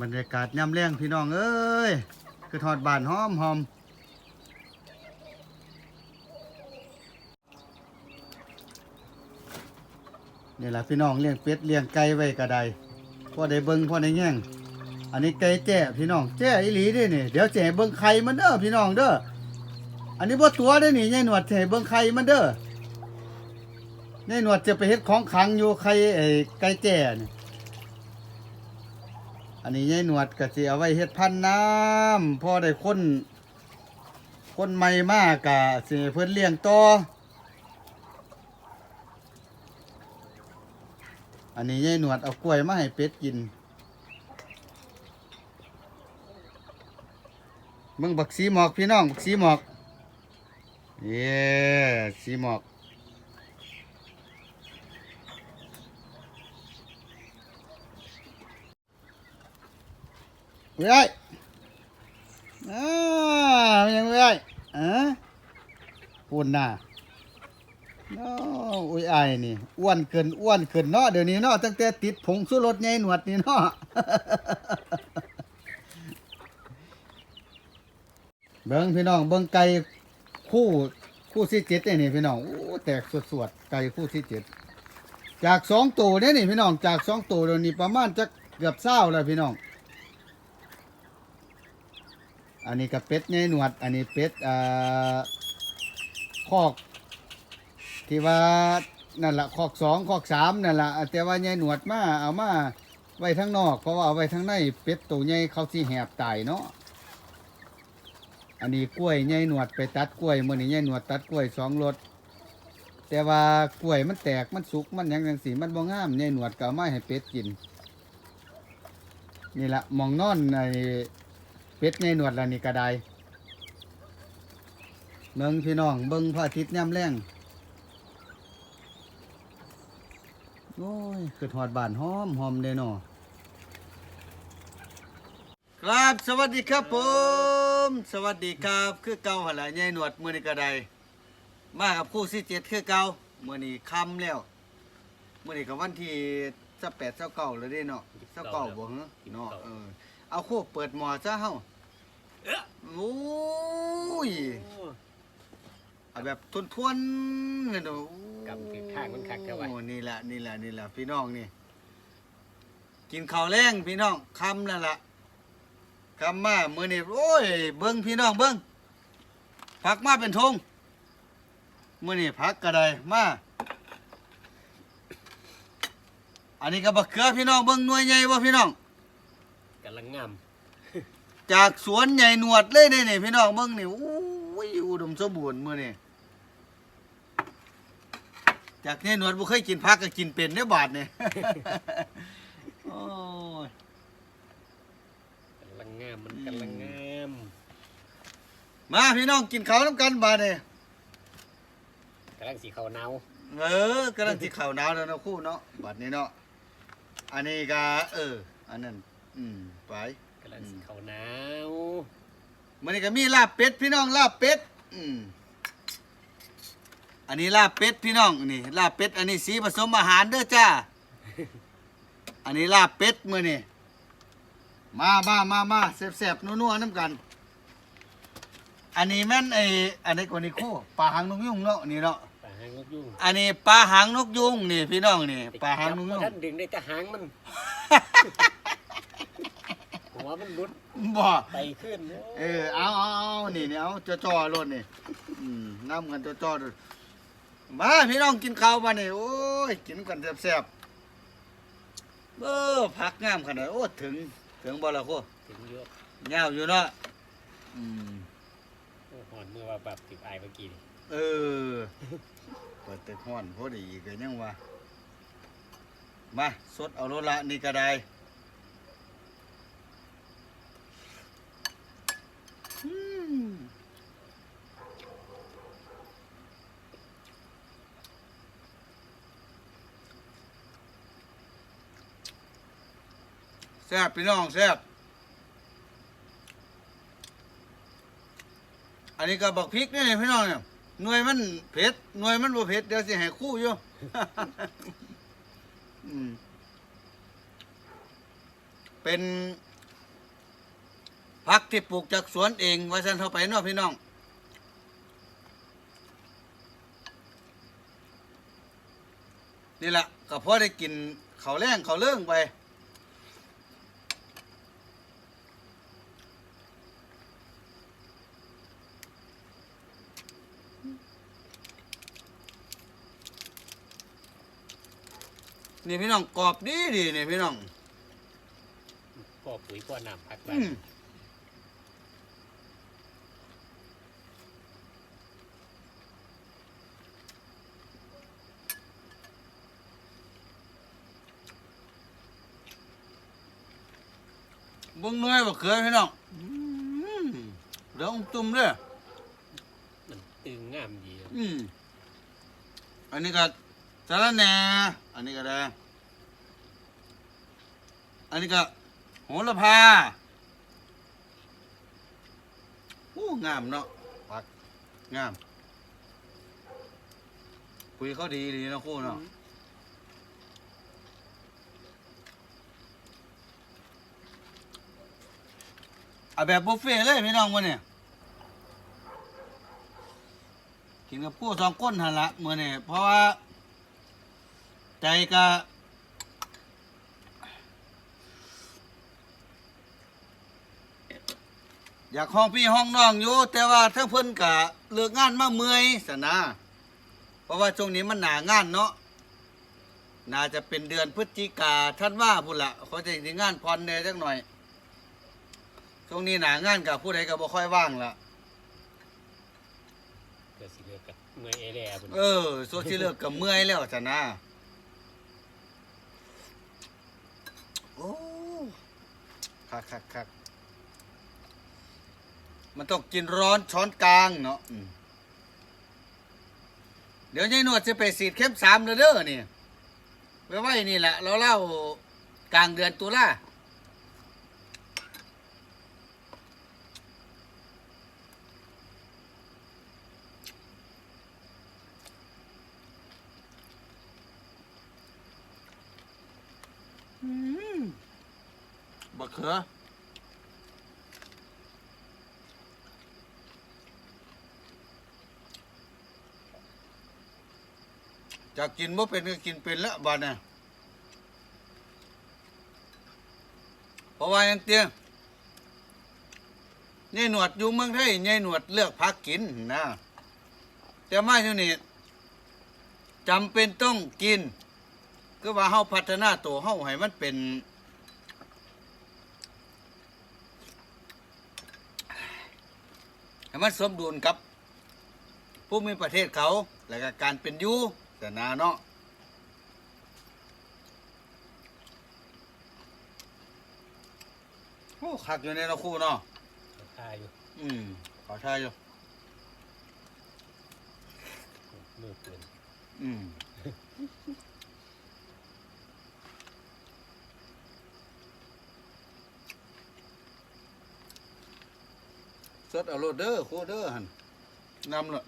บรรยากาศย่ำแรงพี่น้องเอ้ยคือทอดบานหอมหอมนี่แหละพี่น้องเลี้ยงเป็ดเลี้ยงไก่ไว้กระไดพ่อได้เบิ่งพ่อได้แย่งอันนี้ไก่แจ้พี่น้องแจ้อีหลีเด้นี่เดี๋ยวจะให้เบิ่งไข่มันเด้อพี่น้องเด้ออันนี้บ่ตัวเด้นี่ยายหนวดจะให้เบิ่งไข่มันเด้อยายหนวดจะไปเฮ็ดของขังอยู่ไข่ไอ้ไก่แจ้นี่ อันนี้ยายหนวดก็สิเอาไว้เฮ็ดพันน้ำพอได้คนคนใหม่มากกะสิเพิ่นเลี้ยงต่ออันนี้ยายหนวดเอากล้วยมาให้เป็ดกินเบิ่งบักสีหมอกพี่น้องบักสีหมอกเย้สีหมอก เว้ยอ่ายังเว้ยอะปุ่นน่ะโอ้ออุ้ยอายนี่อ้วนเกินอ้วนเกินเนาะเดี๋ยวนี้เนาะตั้งแต่ติดผงชูรสใหญ่หนวดนี่เนาะเบิ้งพี่น้องเบิ้งไก่คู่คู่ที่เจ็ดเนี่ยนี่พี่น้องโอ้แตกสวดๆไก่คู่ที่เจ็ดจากสองตัวเนี่ยนี่พี่น้องจากสองตัวเดี๋ยวนี้ประมาณจะเกือบเศร้าแล้วพี่น้อง อันนี้กับเป็ดใหญ่หนวด อันนี้เป็ดอ่าคอก ที่ว่านั่นละคอกสองคอกสามนั่นละแต่ว่าใหญ่หนวดมาเอามาไว้ทั้งนอก เพราะว่าเอาไว้ทั้งในเป็ดตัวใหญ่เขาสิแหบตายเนาะอันนี้กล้วยใหญ่หนวดไปตัดกล้วยมื่อนี้ใหญ่หนวดตัดกล้วยสองรถแต่ว่ากล้วยมันแตกมันสุกมันยังจังสีมันบ่งามใหญ่หนวดก็เอามาให้เป็ดกิน นี่ละมองนอนใน เป็ดใหญ่หนวดละนี่ก็ไดเบิ่งพี่น้องเบิ่งพระอาทิตย์ย่ำแรงโอ้ยคือทอดบานหอมหอมเลยเนาะครับสวัสดีครับผม สวัสดีครับคือเก่าหนละยายหนวดมือนี้ก็ไดมากับคู่สี่เจ็ดคือเก่ามือนี้ค่ำแล้วมือนี้กับวันที่สักแปดสักเก้าเลยเด้เนาะสักเก้าบ่เหรอเนาะเออ เอาคู่เปิดหมอซะเฮาโอ้ยเอาแบบทวนทวนๆกันดูกำคือข้างมันคักแค่ไหวโอ้นี่แหละนี่แหละนี่แหละพี่น้องนี่ กินข้าวแรงพี่น้องคำนั่นแหละกำมามือนี่โอ้ย เบิ้งพี่น้องเบิ้งผักมาเป็นทงมือนี่ผักกระไดมาอันนี้ก็บักเขือพี่น้องเบิ้งหน่วยใหญ่บ่พี่น้องกำลังงามจากสวนใหญ่หนวดเลยนี่นี่พี่น้องเบิ้งนี่โอ้ยอุดมสมบูรณ์มือนี่จากนี่หนวดบ่เคยกินผักก็กินเป็นเด้อบาทนี่ โอ้ย กำลังงามมันกำลังงามมาพี่น้องกินข้าวน้ำกันบาดนี่กำลังสีขาวหนาวเออกำลังสิข่าวหนาวแล้วเนาะคู่เนาะบัดนี้เนาะอันนี้ก็เออ อันนั้นอืม ไปกำลังสีขาวหนาวมันนี้ก็มีลาบเป็ดพี่น้องลาบเป็ดอืมอันนี้ลาบเป็ดพี่น้องนี่ลาบเป็ดอันนี้สีผสมอาหารเด้อจ้า อันนี้ลาบเป็ดมื้อนี่มามามามาแซ่บๆนัวๆน้ำกัน อันนี้แม่นไออันนี้กว่านี้คู่ปลาหางนกยุงเนาะนี่เนาะปลาหางนกยุงอันนี้ปลาหางนกยุงนี่พี่น้องนี่ปลาหางนกยุงท่านดึงได้แต่หางมัน หัวมันรุดบ่ไตขึ้นเออเอาเอาเอานี่นี่เอาจ่อจ่อๆรถนี่อืมน้ำกันจ่อจ่อๆรถมาพี่น้องกินข้าวมาเนี่ยโอ้ยกินกันแซ่บๆเออผักงามขนาดโอ้ถึงถึงบ่ละโคถึงเยอะยาวอยู่เนาะอืมโอ้หอนมือว่าแบบติดไอายเมื่อกี้นี่เออเปิดตึกห้อนพอดีก็ยังว่ามาสดเอาโลละนี่ก็ได้อืม แซ่บพี่น้องแซ่บอันนี้ก็บักพริกนี่พี่น้องเนี่ยหน่วยมันเผ็ดหน่วยมันบ่เผ็ดเดี๋ยวสิให้คู่อยู่ เป็น ผักที่ปลูกจากสวนเอง ว่าฉันเข้าไปเนาะพี่น้อง นี่แหละก็พอได้กินเขาวแรงเขาวเลื่องไปนี่พี่น้องกรอบดีดีนี่พี่น้องพ่อปุ๋ยพ่อน้ำพักไป เบุ้งน้อยบักเขือพี่น้องอืมเหลืองตุ่มเลยมันตึงงามดีอืมอันนี้ก็สาระแหน่อันนี้ก็ได้อันนี้ก็โหระพาโอ้งามเนาะผักงาม คุยเขาดีดีนะคู่เนาะ เอาแบบบุฟเฟ่เลยพี่น้องวันเนี่ยกินกับผู้สองก้นหันละมือนี่เพราะว่า ใจก็อยากห้องพี่ห้องน้องอยู่แต่ว่าถ้าเพิ่นกะเลิกงานมาเมื่อยสนะเพราะว่าช่วงนี้มันหนางานเนาะน่าจะเป็นเดือนพฤศจิกาท่านว่าพุ่นละเขาจะสิงานพรเนยจักหน่อย ช่วงนี้หนางานกับผู้ใดก็บ่ค่อยว่างละเกิดสิเลือกกับเมื่อยเอแร่พุ่นเออโซชิเลิกกับเมื่อยแล้วจ้ะนะโอ้คักคักคักมันต้องกินร้อนช้อนกลางเนาะอืมเดี๋ยวยายนวดจะไปสีดเข้มสามเลยเด้อนี่ไว้ไว้นี่แหละเราเล่ากลางเดือนตุลา บักเขือจะกินบ่เป็นก็กินเป็นละบาดน่ะเพราะว่าอย่างเตี้ยยายหนวดอยู่เมืองไทยยายหนวดเลือกพักกินนะแต่มาอยู่นี่จำเป็นต้องกิน ก็ว่าเฮาพัฒนาตัวเฮาให้มันเป็น ให้มันสมดุลกับ ผู้มีประเทศเขาและก็การเป็นอยู่แต่นาเนาะโอ้คักอยู่ในเราะคู่เนาะค่าอยู่อืม ขอทายอยู่ มือปืนอืม สดเอาโรดเด้อคู่เด้อหันนำเลย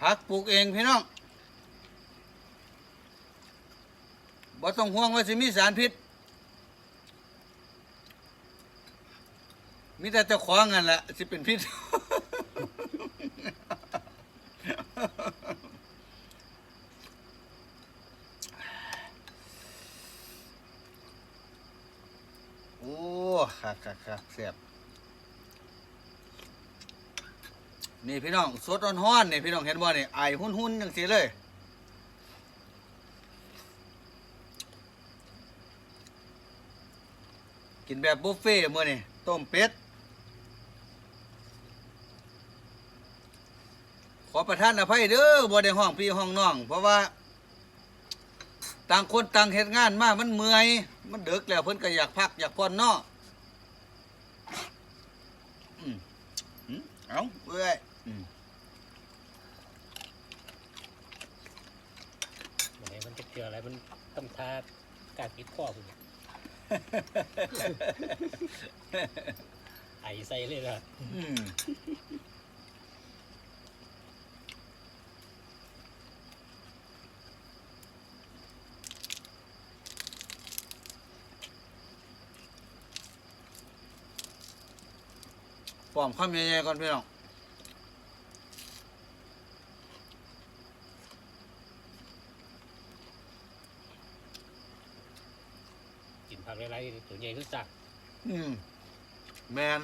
ผักปลูกเองพี่น้องบ่ต้องห่วงว่าสิมีสารพิษ มีแต่เจ้าของกันแหละสิเป็นพิษ โอ้ คักคักคักเสียบนี่พี่น้องสดร้อนๆนี่พี่น้องเห็นบ่นี่ไอหุ่นๆจังสีเลยกินแบบบุฟเฟ่ต์มื้อนี่ต้มเป็ด ขอประทานอภัยเด้อบ่ได้ห้องพี่ห้องน้อง เพราะว่า ต่างคนต่างเฮ็ดงานมากมันเมื่อย มันเดึกแล้วเพิ่นก็อยากพักอยากผ่อนเนาะอืมอืม เอาเอ้ยอืมวันไหนมันจะเจออะไรมันต้องทากากิดข้อพุ่นไอใส่เลยนะ อืมพร้อมคำใหญ่ๆก่อนพี่น้องกินผักไรๆตัวใหญ่คือสั่งอืมแมน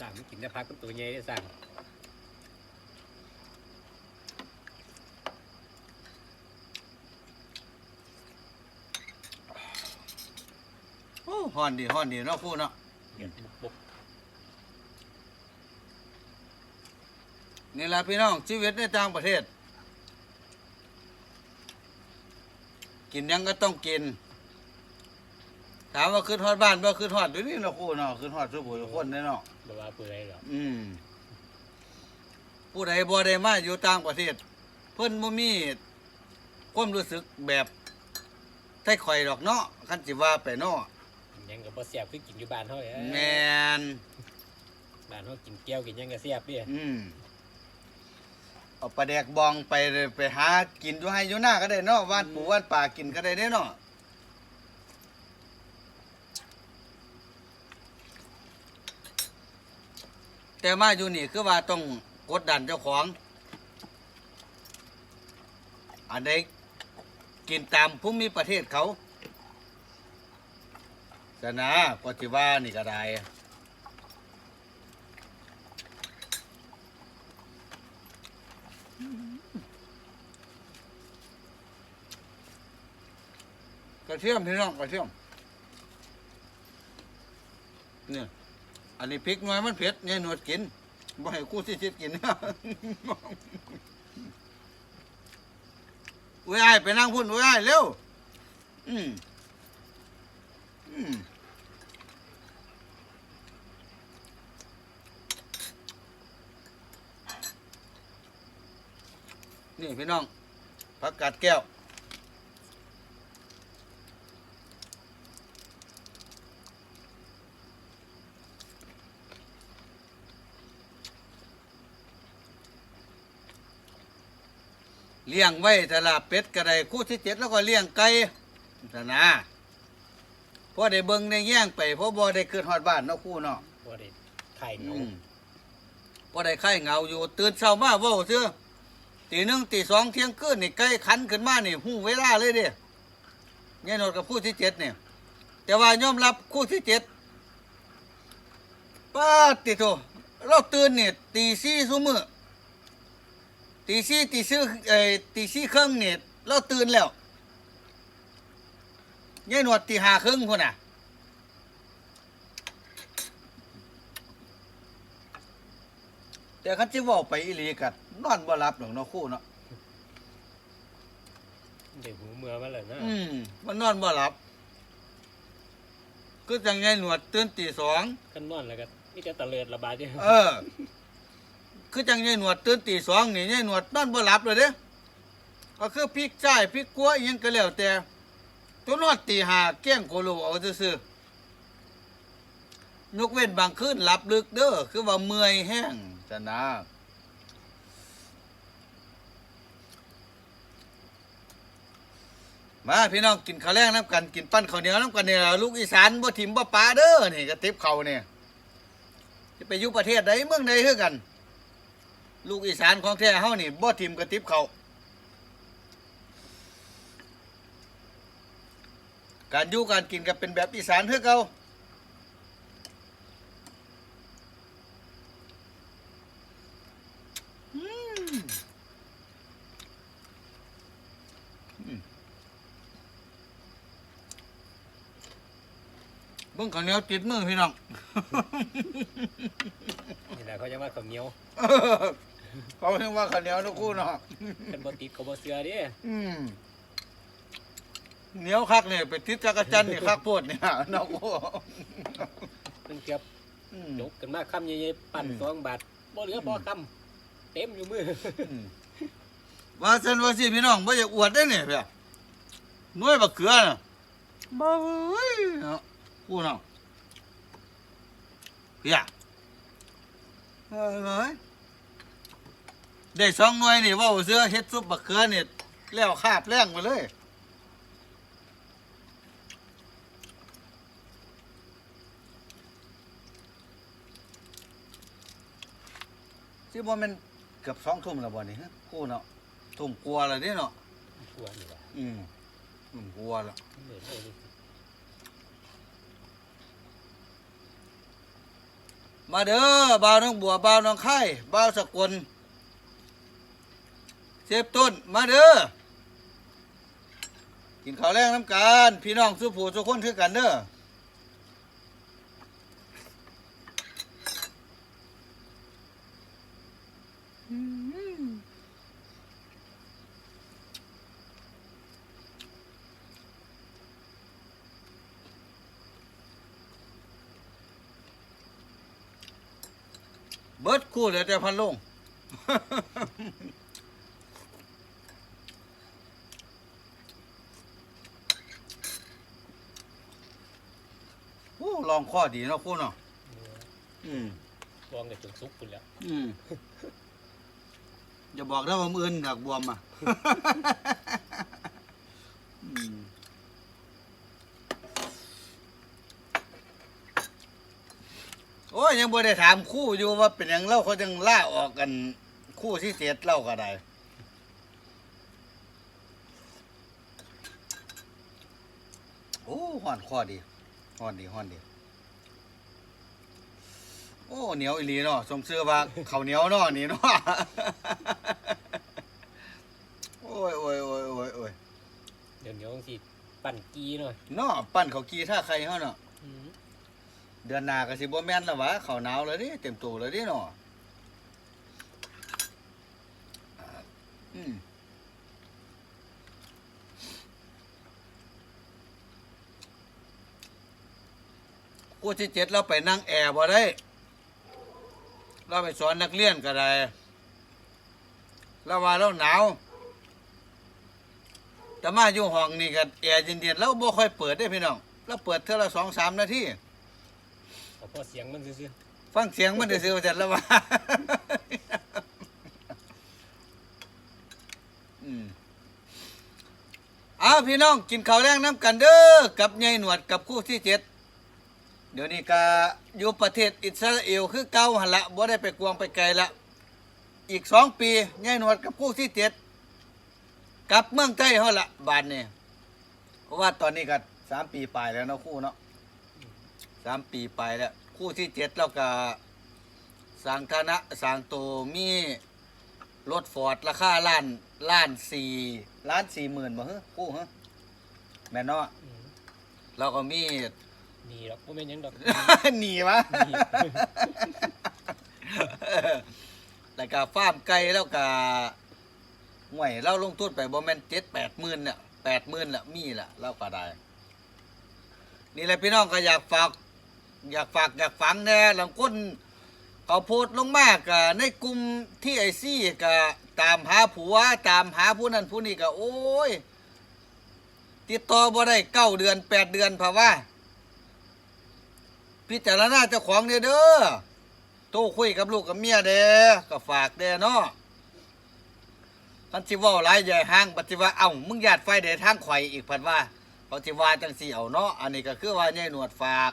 สั่งไม่กินแต่ผักเป็นตัวใหญ่ได้สั่งโอ้ฮ้อนดีฮ้อนดีเนาะครู่เนาะ เห็ดบุบบุบนี่แหละพี่น้องชีวิตในต่างประเทศ กินหยังก็ต้องกิน ถามว่าขึ้นฮอดบ้านบ่ขึ้นฮอดเดี๋ยวนี้เนาะครู่เนาะขึ้นฮอดทุกผู้ทุกคนเด้เนาะบ่ว่าเปื่อยหรอกอืมผู้ใดบ่ได้มาอยู่ต่างประเทศ เพิ่นบ่มีความรู้สึกแบบไทยข่อยดอกเนาะคันสิว่าไปเนาะ หยังก็บ่แซ่บคือกินอยู่บ้านเฮาเด้อแม่นบ้านเฮากินแก้วกินหยังก็แซ่บเด้อืมเอาปลาแดกบองไปเลยไปหากินอยู่ให้อยู่หน้าก็ได้เนาะว่านปูว่านป่ากินก็ได้เด้เนาะแต่มาอยู่นี่คือว่าต้องกดดันเจ้าของ อันใดกินตามภูมิประเทศเขา สนะก็สิว่านี่ก็ได้กระเทียมพี่น้องกระเทียมเนี่ยอันนี้พริกหน่อยมันเผ็ดเนี่ยหนวดกินบ่ให้คู่ที่ชิดกินอุ้ยอ้ยไปนั่งพุ่นอุ้ยอ้ายเร็ว อืม นี่พี่น้องผักกาดแก้ว เลี้ยงไว้ตละเป็ดกระไดคู่ที่เจ็ดแล้วก็เลี้ยงไก่แต่นะ พอได้เบิ่งได้แย่งไปเพราะบ่ได้เกิดฮอดบ้านเนาะคู่เนาะบ่ได้ไข่เหงาอืมพอได้ไข่เหงาอยู่ ตื่นเช้ามาเว้าเสื้อตีหนึ่งตีสองเที่ยงคืนนี่ไก่ขันขึ้นมานี่หู้เวลาเลยเด้เนี่ยนดกับคู่ที่เจ็ดเนี่ย แต่ว่ายอมรับคู่ที่เจ็ดป้าดติโตเราตื่นเนี่ยตีสี่ซุมือตีสี่ตีสี่เอ่อตีสี่ครึ่งเนี่ยเราตื่นแล้ว ยายหนวดตีห้าครึ่งคนน่ะแต่คันจิเว่าไปอีหลีกัดนอนบ่หลับดอกเนาะคู่เนาะได้หูเมื่อมาแล้วนะอืมมันนอนบ่หลับก็จังยายหนวดตื่นตีสองคันนอนแล้วก็มีแต่ตะเลิดระบาดอยู่เออ คือจังยายหนวดตื่นตีสองนี่ยายหนวดนอนบ่หลับเลยเด้ก็คือพริกใช่พริกกัวอิหยังก็แล้วแต่ ตัวนอนตีหาแกล้ยงโคโลเอาซื่อๆยกเว้นบางคืนหลับลึกเด้อคือว่าเมื่อยแห้งจะนะมาพี่น้องกินข้าวแรงน้ำกันกินปั้นข้าวเหนียวน้ำกันเนี่ยลูกอีสานบ่ถิ่มบ่ปลาเด้อนี่กระติบเขาเนี่ยจะไปอยู่ประเทศใดเมืองใดคือกัน ลูกอีสานของแท้เฮานี่บ่ทิมกระติบเขา การอยู่การกินก็เป็นแบบอีสานคือเก่าอืมอืมเบิ่งข้าวเหนียวติดมือพี่น้อง นี่แหละเขาจะว่าข้าวเหนียวเขาเรียกว่าข้าวเหนียวทุกคู่เนาะคันบ่ติดก็บ่เชื่อเด้อืม เหนียวคักเนี่ยไปทิศจักรจันทร์นี่คักโพดเนี่ยเนาะกูนึงเทียบอืม ยกกันมาคำใหญ่ๆปั่นอืม สองบาทบ่เหลือพอคำเต็มอยู่มืออืมว่าเส้นว่าสิพี่น้องบ่อยากอวดได้เนี่ยเพี่ยหน่วยบักเขือน่ะบ่เว้ยเนาะกูเนาะเพี่ยเอ้ยได้สองหน่วยนี่เว่าเสื้อเฮ็ดซุปบักเขือนี่แล้วคาบแรงไปเลย ที่บ่แม่นเกือบสองทุ่มแล้วบ่นี่ฮะคู่เนาะทุ่มกลัวแล้วเด้เนาะกลัวนี่ว่ะอืมทุ่มกลัวแล้วเหนื่อยเลยดิมาเด้อบ่าวน้องบัวบ่าวน้องไข่บ่าวสกลเจ็บต้นมาเด้อกินข้าวแรงน้ำกันพี่น้องสุผู้สุคนคือกันเด้อ เบิดคู่เดี๋ยวจะพันลง โอ้ลองข้อดีเนาะคู่เนาะเนื้ออืมลองกันจนซุกคุณแล้ว อืมอย่าบอกนะว่ามืออื่นหักบวมอะ อืม โอ้ยยังบ่ได้ถามคู่อยู่ว่าเป็นหยังเล่าเขาจังล่าออกกันคู่ที่เสียดเล่าก็ได้โอ้ห่อนข้อดีห่อนดีห่อนดี โอ้เหนียวอีหลีเนาะสมเสื้อว่าเขาวเหนียวเนาะนี่เนาะ โอ้ยโอ้ยโอ้ยโอ้ยโอ้ยเดี๋ยวเดี๋ยวสิปั่นกีหน่อยเนาะปั้นเขาวกีท่าใครเฮาเนาะ อืม เดือนหน้าก็สิบ่แม่นแล้ววะเขาวหนาวแล้วดิเต็มตัวแล้วดิเนาะอืมกูที่เจ็ดเราไปนั่งแอร์บ่ได้ เราไปสอนนักเรียนก็ได้เราว่าเราหนาวแต่มาอยู่ห้องนี่ก็แอร์เย็นๆเราบ่ค่อยเปิดได้พี่น้องเราเปิดเท่าละสองสามนาที อาพอเสียงมันซื่อฟังเสียงมันได้ซื้อมาเสร็จแล้วว่าอืมเอาพี่น้องกินข้าวแรงน้ำกันเด้อกับยายหนวดกับคู่ที่เจ็ดเดี๋ยวนี้ก็อยู่ประเทศอิสราเอลคือเก่าหันละบ่ได้ไปกวงไปไกลละอีกสองปียายหนวดกับคู่ที่เจ็ดกลับเมืองไทยเฮาละบานนี่เพราะว่าตอนนี้ก็สามปีปลายแล้วเนาะคู่เนาะสามปีปลายแล้ว คู่ที่เจ็ดแล้วก็สร้างฐานะสร้างโตวมีรถฟอร์ดราคาล้านล้านสี่ล้านสี่หมื่นบ่ฮะคู่ฮะแม่นเนาะๆอืมเราก็มี ดีหรอกบ่แม่นหยังดอก หนีวะ หนี แล้วก็ฟาร์มไก่แล้วก็ห่วยเราลงทุนไปบ่แม่นเจ็ดแปดหมื่นเนี่ยแปดหมื่นละมีละเราก็ได้ นี่แหละพี่น้องก็อยากฝาก อยากฝากอยากฝังแน่ลำก้นเขาโพดลงมากกในกลุ่มที่ไอซี่ก็ตามหาผัวตามหาผู้นั้นผู้นี้ก็โอ้ย ติดต่อบ่ได้เก้าเดือนแปดเดือนเพราะว่า พิจารณาเจ้าของเนี่ยเด้อโตคุยกับลูกกับเมียเด้อก็ฝากเด้อเนาะคันสิว้าหลายใหญ่ห้างปฏิว่าเอ้ามึงญาติไฟเด้ทางข่อยอีกเพันว่าเขาสิว่าจังสี่เอาเนาะอันนี้ก็คือว่าใหญ่หนวดฝาก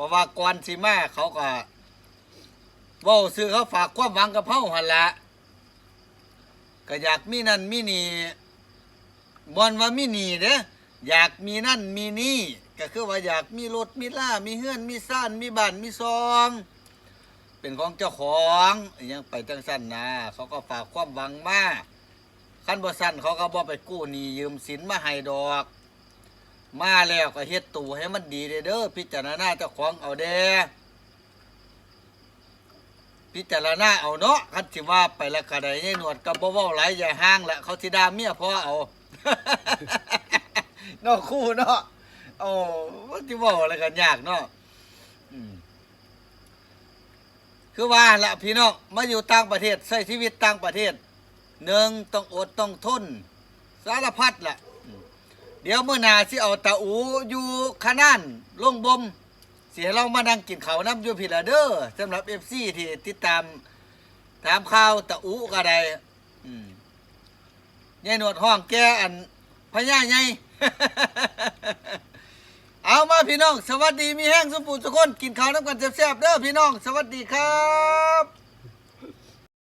ราะว่าก่อนสิมาเขาก็เว้าซื้อเขาฝากความหวังกับเฮาหั่นละก็อยากมีนั่นมีนี่บ่นว่ามีนี่เด้ออยากมีนั่นมีนี่ ก็คือว่าอยากมีรถมีล่ามีเฮือนมีซ่านมีบ้านมีซอง เป็นของเจ้าของอิหยังไปจังสั้นนะเขาก็ฝากความหวังมาขั้นบ่สั้นเขาก็บ่ไปกู้หนี้ยืมสินมาให้ดอก มาแล้วก็เฮ็ดตู่ให้มันดีเด้อเด้อพิจารณาเจ้าของเอาเด้อพิจารณาเอาเนาะคันสิว่าไปแล้วก็ได้ยายหนวดก็บ่เว้าหลายอย่าห่างละเขาสิด่าเมียพ่อเอาเนาะคู่เนาะโอ้ว่าที่ว่าอะไรกันยากเนาะคือว่าละพี่น้องมาอยู่ต่างประเทศใช้ชีวิตต่างประเทศหนึ่งต้องอดต้องทน สารพัดละ เดี๋ยวเมื่อหนาสิเอาตาอูอยู่ขนานลงบมเสียเรามานั่งกินข้าวน้ำอยู่พิลาเดอร์สำหรับเอฟซีที่ติดตามตามข่าวตาอูก็ได้อืมยายหนวดห้องแกอันพญาไง เอามาพี่น้อง สวัสดีมีแห้งสมปูรณ์ทุกคน กินข้าวน้ำกันแซ่บๆเด้อพี่น้อง สวัสดีครับ